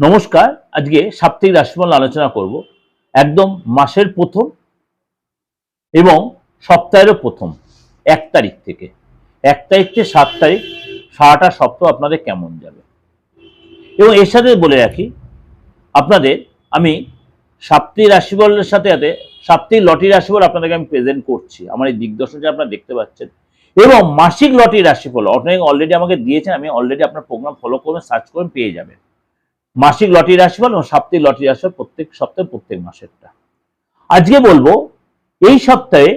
নমস্কার, আজকে সাপ্তাহিক রাশিফল আলোচনা করব। একদম মাসের প্রথম এবং সপ্তাহেরও প্রথম, এক তারিখ থেকে। এক তারিখ থেকে সাত তারিখ, সারাটা সপ্তাহ আপনাদের কেমন যাবে? এবং এর সাথে বলে রাখি, আপনাদের আমি সাপ্তাহিক রাশিফলের সাথে সাথে সাপ্তাহিক লটি রাশিফল আপনাদেরকে আমি প্রেজেন্ট করছি। আমার এই দিগদর্শন যে আপনারা দেখতে পাচ্ছেন। এবং মাসিক লটি রাশিফল অনেক অলরেডি আমাকে দিয়েছেন, আমি অলরেডি আপনার প্রোগ্রাম ফলো করবেন সার্চ করবেন, পেয়ে যাবেন। মাসিক লটারি রাশিফল এবং সাপ্তাহিক লটারি রাশিফল প্রত্যেক সপ্তাহে, প্রত্যেক মাসেরটা। আজকে বলব, এই সপ্তাহে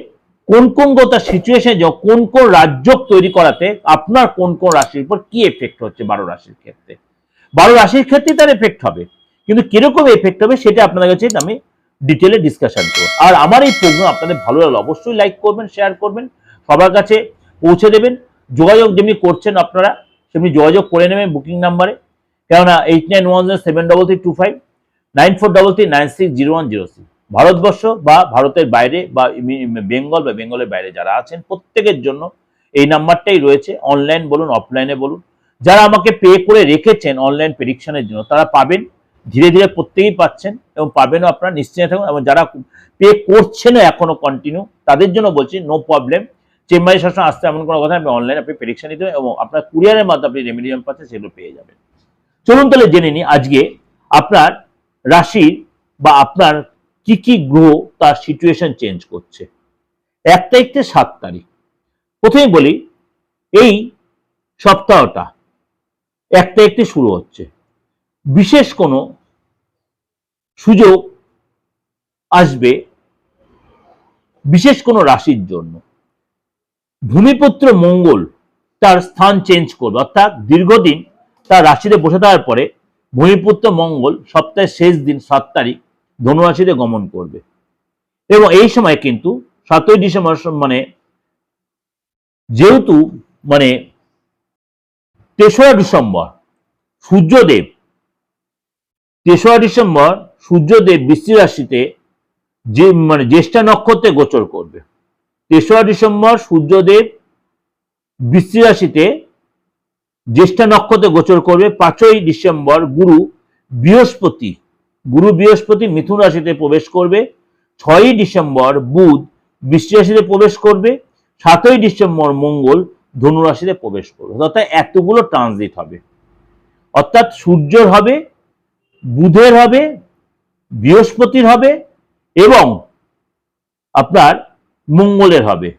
কোন কোন গোটা সিচুয়েশন কোন কোন রাজ্য তৈরি করাতে আপনার কোন কোন রাশির উপর কি এফেক্ট হচ্ছে বারো রাশির ক্ষেত্রে? বারো রাশির ক্ষেত্রে তার এফেক্ট হবে। কিন্তু কীরকম এফেক্ট হবে সেটা আপনাদের কাছে আমি ডিটেলে ডিসকাশন করব। আর আমার এই প্রোগ্রাম আপনাদের ভালো লাগল অবশ্যই লাইক করবেন শেয়ার করবেন, সবার কাছে পৌঁছে দেবেন। যোগাযোগ যেমনি করছেন আপনারা, সেমনি যোগাযোগ করে নেবেন বুকিং নাম্বারে কেননা eight nine one zero seven double three two five nine four double three nine six zero one zero six Bharatvarsha বা ভারতের বাইরে বা বেঙ্গল বা বেঙ্গলের বাইরে যারা আছেন, প্রত্যেকের জন্য এই নাম্বারটাই রয়েছে। অনলাইন বলুন অফলাইনে বলুন। যারা আমাকে পে করে রেখেছেন অনলাইন প্রেডিকশনের জন্য, তারা পাবেন। ধীরে ধীরে প্রত্যেকেই পাচ্ছেন এবং পাবেনও আপনারা নিশ্চিন্ত থাকুন। এবং যারা পে করছেনও এখনও কন্টিনিউ তাদের জন্য বলছি নো প্রবলেম চেম্বারে সবসময় আসতে এমন কোনো কথা আমি অনলাইন আপনি প্রেডিকশন নিতে এবং আপনার কুরিয়ারের মাধ্যমে আপনি রেমিডিয়াম পাচ্ছেন, সেগুলো পেয়ে যাবেন। চলুন তাহলে জেনে নিই আজকে আপনার রাশির বা আপনার কি কি গ্রহ তার সিচুয়েশন চেঞ্জ করছে। এক তারিখ থেকে সাত তারিখ। প্রথমে বলি, এই সপ্তাহটা এক তারিখ থেকে শুরু হচ্ছে। বিশেষ কোনো সুযোগ আসবে বিশেষ কোনো রাশির জন্য। ভূমিপুত্র মঙ্গল তার স্থান চেঞ্জ করবে, অর্থাৎ দীর্ঘদিন তার রাশিতে বসে থাকার পরে ভূমিপুত্র মঙ্গল সপ্তাহের শেষ দিন সাত তারিখ ধনুরাশিতে গমন করবে। এবং এই সময় কিন্তু সাতই ডিসেম্বর মানে যেহেতু মানে তেসরা ডিসেম্বর সূর্যদেব, তেসরা ডিসেম্বর সূর্যদেব বৃষ্টি রাশিতে যে মানে জ্যেষ্ঠা নক্ষত্রে গোচর করবে। তেসরা ডিসেম্বর সূর্যদেব বৃষ্টি রাশিতে জ্যেষ্ঠা নক্ষত্রে গোচর করবে পাঁচই ডিসেম্বর গুরু বৃহস্পতি। গুরু বৃহস্পতি মিথুন রাশিতে প্রবেশ করবে। ছয়ই ডিসেম্বর বুধ বৃষ্টি রাশিতে প্রবেশ করবে। সাতই ডিসেম্বর মঙ্গল ধনু রাশিতে প্রবেশ করবে। অর্থাৎ এতগুলো ট্রানজিট হবে। অর্থাৎ সূর্যের হবে, বুধের হবে, বৃহস্পতির হবে এবং আপনার মঙ্গলের হবে।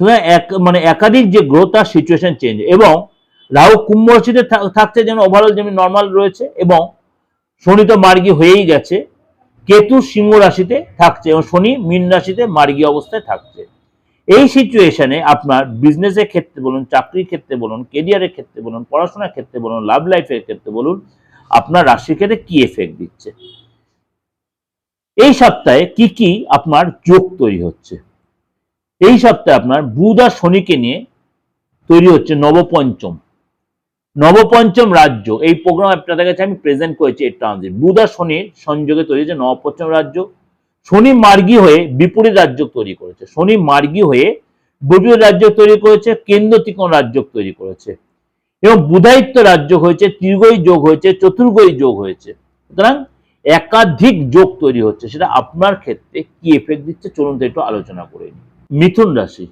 সুতরাং এক মানে একাধিক যে গ্রহ তার সিচুয়েশন চেঞ্জ এবং রাহু কুম্ভ রাশিতে থাকছে যেন ওভারঅল যেমন নর্মাল রয়েছে, এবং শনি তো মার্গী হয়েই গেছে, কেতু সিংহ রাশিতে থাকছে, এবং শনি মীন রাশিতে মার্গী অবস্থায় থাকছে। এই সিচুয়েশনে আপনার বিজনেসের ক্ষেত্রে বলুন, চাকরির ক্ষেত্রে বলুন কেরিয়ারের ক্ষেত্রে বলুন, পড়াশোনার ক্ষেত্রে বলুন লাভ লাইফের ক্ষেত্রে বলুন, আপনার রাশির ক্ষেত্রে কি এফেক্ট দিচ্ছে? এই সপ্তাহে কি কি আপনার যোগ তৈরি হচ্ছে? এই সপ্তাহে আপনার বুধ আর শনিকে নিয়ে তৈরি হচ্ছে নবপঞ্চম। নবপঞ্চম রাজ্য, এই প্রোগ্রাম আপনাদের কাছে আমি প্রেজেন্ট করেছি এই ট্রানজিট বুধ আর শনির সংযোগে তৈরি হচ্ছে নবপঞ্চম রাজ্য। শনি মার্গী হয়ে বিপরীত রাজ্য তৈরি করেছে। শনি মার্গী হয়ে বিপরীত রাজ্য তৈরি করেছে, কেন্দ্র ত্রিকোণ রাজ্য তৈরি করেছে। এবং বুধায়িত্ব রাজ্য হয়েছে ত্রিগই যোগ হয়েছে চতুর্গই যোগ হয়েছে। সুতরাং একাধিক যোগ তৈরি হচ্ছে, সেটা আপনার ক্ষেত্রে কি এফেক্ট দিচ্ছে, চলুন তো একটু আলোচনা করে নিই। মিথুন রাশি।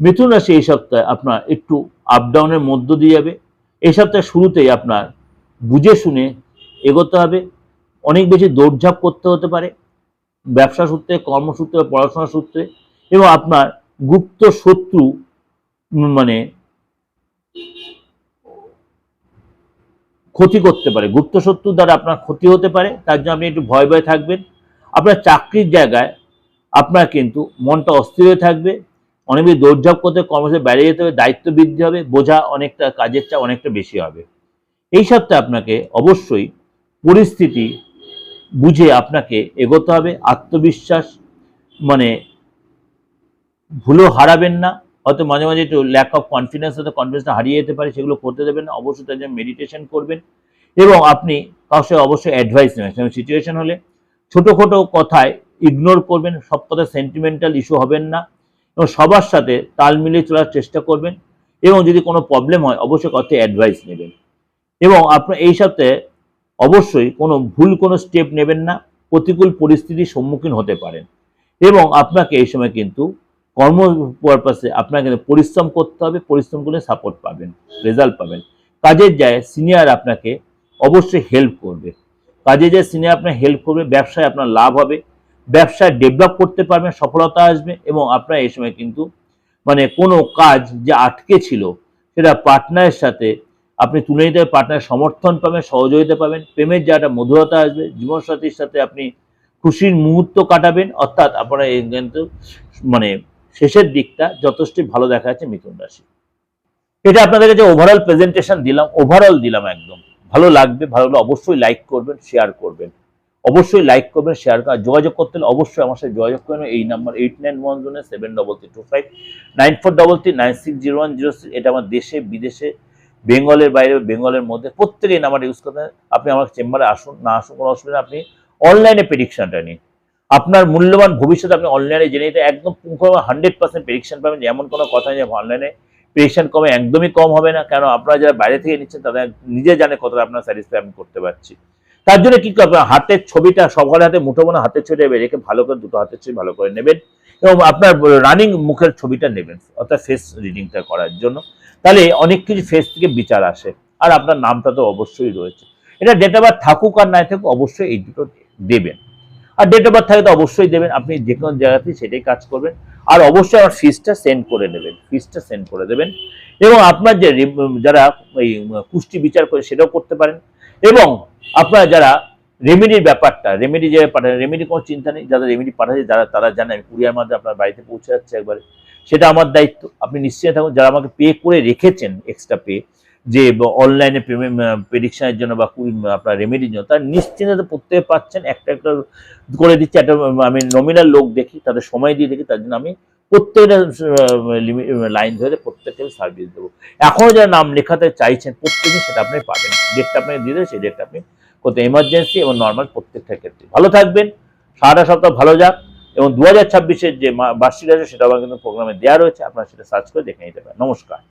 মিথুন রাশি এই সপ্তাহে আপনার একটু আপ ডাউনের মধ্য দিয়ে যাবে। এই সপ্তাহের শুরুতেই আপনার বুঝে শুনে এগোতে হবে। অনেক বেশি দৌড়ঝাঁপ করতে হতে পারে। ব্যবসা সূত্রে, কর্মসূত্রে, পড়াশোনা সূত্রে এবং আপনার গুপ্ত শত্রু মানে ক্ষতি করতে পারে। গুপ্ত শত্রু দ্বারা আপনার ক্ষতি হতে পারে। তার জন্য আপনি একটু ভয় ভয় থাকবেন। আপনার চাকরির জায়গায় আপনার কিন্তু মনটা অস্থির হয়ে থাকবে। অনেক দৌড়ঝাঁপ করতে কর্মসূচি বাইরে যেতে হবে, দায়িত্ব বৃদ্ধি হবে, বোঝা অনেকটা কাজের চাপ অনেকটা বেশি হবে। এই সপ্তাহে আপনাকে অবশ্যই পরিস্থিতি বুঝে আপনাকে এগোতে হবে, আত্মবিশ্বাস মানে ভুলও হারাবেন না, হয়তো মাঝে মাঝে একটু ল্যাক অফ কনফিডেন্স হয়তো কনফিডেন্সটা হারিয়ে যেতে পারে, সেগুলো করতে দেবেন না, অবশ্যই তার জন্য মেডিটেশন করবেন এবং আপনি কাউকে অবশ্যই অ্যাডভাইস নেবেন। সিচুয়েশন হলে ছোটোখাটো কথায় ইগনোর করবেন, সব কথা সেন্টিমেন্টাল ইস্যু হবেন না এবং সবার সাথে তাল মিলিয়ে চলার চেষ্টা করবেন এবং যদি কোনো প্রবলেম হয়, অবশ্যই কথা অ্যাডভাইস নেবেন। এবং আপনার এই সপ্তাহে অবশ্যই কোনো ভুল কোনো স্টেপ নেবেন না, প্রতিকূল পরিস্থিতির সম্মুখীন হতে পারেন। এবং আপনাকে এই সময় কিন্তু কর্ম পারপাসে আপনাকে পরিশ্রম করতে হবে পরিশ্রম করে সাপোর্ট পাবেন রেজাল্ট পাবেন। কাজের যায় সিনিয়র আপনাকে অবশ্যই হেল্প করবে। কাজে যায় সিনিয়র আপনার হেল্প করবে, ব্যবসায় আপনার লাভ হবে। ব্যবসা ডেভেলপ করতে পারবেন, সফলতা আসবে এবং আপনার এই সময় কিন্তু মানে কোনো কাজ যে আটকে ছিল সেটা পার্টনারের সাথে আপনি তুলে নিতে পার্টনার সমর্থন পাবেন, সহযোগিতা পাবেন, প্রেমের যে একটা মধুরতা আসবে, জীবনসাথীর সাথে আপনি খুশির মুহূর্ত কাটাবেন, অর্থাৎ আপনারা কিন্তু মানে শেষের দিকটা যথেষ্ট ভালো দেখা যাচ্ছে মিথুন রাশি। এটা আপনাদের কাছে ওভারঅল প্রেজেন্টেশন দিলাম ওভারঅল দিলাম একদম। ভালো লাগবে, ভালো অবশ্যই লাইক করবেন শেয়ার করবেন। অবশ্যই লাইক করবেন শেয়ার করা যোগাযোগ করতে হলে অবশ্যই আমার সাথে যোগাযোগ করবেন। এই নাম্বার এইট নাইন ওয়ান জোনে seven double three two five nine four double three nine six zero one zero six এটা আমার দেশে, বিদেশে, বেঙ্গলের বাইরে বেঙ্গলের মধ্যে প্রত্যেকে এই নাম্বার ইউজ করতে আপনি আমার চেম্বারে আসুন, না আসুন, কোনো অসুবিধা আপনি অনলাইনে প্রেডিকশনটা নিন। আপনার মূল্যবান ভবিষ্যৎ আপনি অনলাইনে জেনে নিতে একদম হান্ড্রেড পার্সেন্ট প্রেডিকশন পাবেন। এমন কোনো কথা নেই অনলাইনে প্রেডিকশন কমে, একদমই কম হবে না। কেন? আপনারা যারা বাইরে থেকে নিচ্ছেন, তারা নিজে জানে কতটা আপনার স্যাটিসফাই আমি করতে পারছি। তার জন্য কি করবেন? হাতের ছবিটা সবার হাতে, মুঠো মনে হাতের ছবিটা রেখে ভালো করে দুটো হাতের ছবি ভালো করে নেবেন এবং আপনার রানিং মুখের ছবিটা নেবেন, অর্থাৎ ফেস রিডিংটা করার জন্য। তাহলে অনেক কিছু ফেস থেকে বিচার আসে, আর আপনার নামটা তো অবশ্যই রয়েছে। এটা ডেট অফ থাকুক আর নাই থাকুক, অবশ্যই এই দুটো দেবেন। আর ডেট অফ থাকে তো অবশ্যই দেবেন, আপনি যে কোনো জায়গাতেই সেটাই কাজ করবেন। আর অবশ্যই আমার ফিসটা সেন্ড করে নেবেন ফিসটা সেন্ড করে দেবেন। এবং আপনার যে যারা এই কুষ্টি বিচার করে সেটাও করতে পারেন। এবং আপনারা যারা রেমেডির ব্যাপারটা রেমেডি যে পাঠান রেমেডি কোনো চিন্তা নেই যারা রেমেডি পাঠাচ্ছে, যারা, তারা জানে, আমি কুরিয়ার মাধ্যমে আপনার বাড়িতে পৌঁছে যাচ্ছে একবারে। সেটা আমার দায়িত্ব। আপনি নিশ্চয়ই থাকুন, যারা আমাকে পে করে রেখেছেন এক্সট্রা পে যে অনলাইনে পেমেন্ট প্রেডিকশনের জন্য বা কুড়ি- আপনার রেমেডির জন্য, তারা নিশ্চিন্তে প্রত্যেকে পাচ্ছেন, একটা একটা করে দিচ্ছে, একটা আমি নমিনাল লোক দেখি, তাদের সময় দিয়ে দেখি, তার জন্য আমি প্রত্যেকটা লাইন ধরে প্রত্যেককে সার্ভিস দেবো। এখনও যারা নাম লেখাতে চাইছেন প্রত্যেকে সেটা আপনি পাবেন। ডেটটা আপনাকে দিয়ে দেবে সেই ডেটটা আপনি কোথাও এমার্জেন্সি এবং নর্মাল প্রত্যেকটা ক্ষেত্রে। ভালো থাকবেন, সারাটা সপ্তাহ ভালো যাক এবং দু হাজার ছাব্বিশের যে বার্ষিক আছে সেটা আমার কিন্তু প্রোগ্রামে দেওয়া রয়েছে। আপনারা সেটা সার্চ করে দেখে নিতে পারেন। নমস্কার।